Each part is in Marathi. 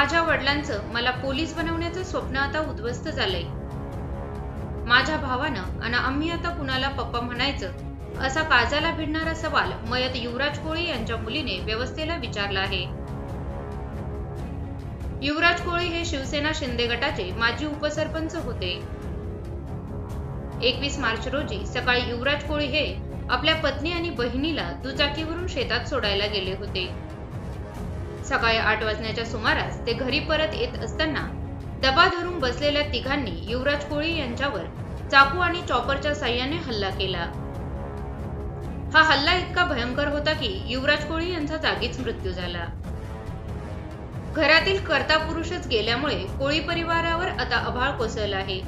माझ्या वडिलांचं मला पोलीस बनवण्याचं स्वप्न आता उद्ध्वस्त झालंय. माझ्या भावानं आणि आम्ही आता कुणाला पप्पा म्हणायचं असा काजाला भिडणारा सवाल मयत युवराज कोळी यांच्या मुलीने व्यवस्थेला विचारला आहे. युवराज कोळी हे शिवसेना शिंदे गटाचे माजी उपसरपंच होते. एकवीस मार्च रोजी सकाळी युवराज कोळी हे आपल्या पत्नी आणि बहिणीला दुचाकीवरून शेतात सोडायला गेले होते. सकाळी आठ वाजण्याच्या सुमारास ते घरी परत येत असताना दबा धरून बसलेल्या तिघांनी युवराज कोळी यांच्यावर चाकू आणि चॉपरच्या साह्याने हल्ला केला. हा हल्ला इतका भयंकर होता की युवराज कोळी यांचा जागीच मृत्यू झाला. घरातील कर्ता पुरुषच गेल्यामुळे कोळी परिवारावर आता अभाळ कोसळला आहे.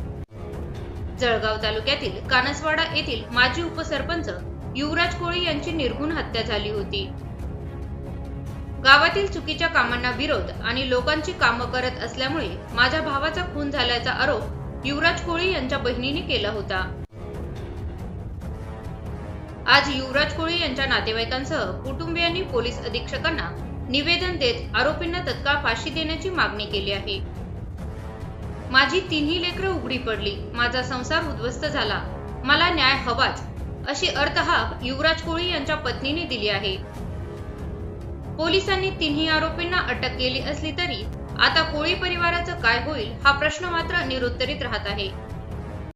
जळगाव तालुक्यातील कानसवाडा येथील माजी उपसरपंच युवराज कोळी यांची निर्गुण हत्या झाली होती. गावातील चुकीच्या कामांना विरोध आणि लोकांची कामं करत असल्यामुळे माझ्या भावाचा खून झाल्याचा आरोप युवराज कोळी यांच्या बहिणीने केला होता. आज युवराज कोळी यांच्या नातेवाईकांसह कुटुंबियांनी पोलीस अधीक्षकांना निवेदन देत आरोपींना तत्काळ फाशी देण्याची मागणी केली आहे. माझी तिन्ही लेकरं उघडी पडली. माझा संसार उद्ध्वस्त झाला. मला न्याय हवाच अशी अर्थहाक युवराज कोळी यांच्या पत्नीने दिली आहे. पोलिसांनी तिन्ही आरोपींना अटक केली असली तरी आता कोळी परिवाराचं काय होईल हा प्रश्न मात्र निरुत्तरित राहत आहे.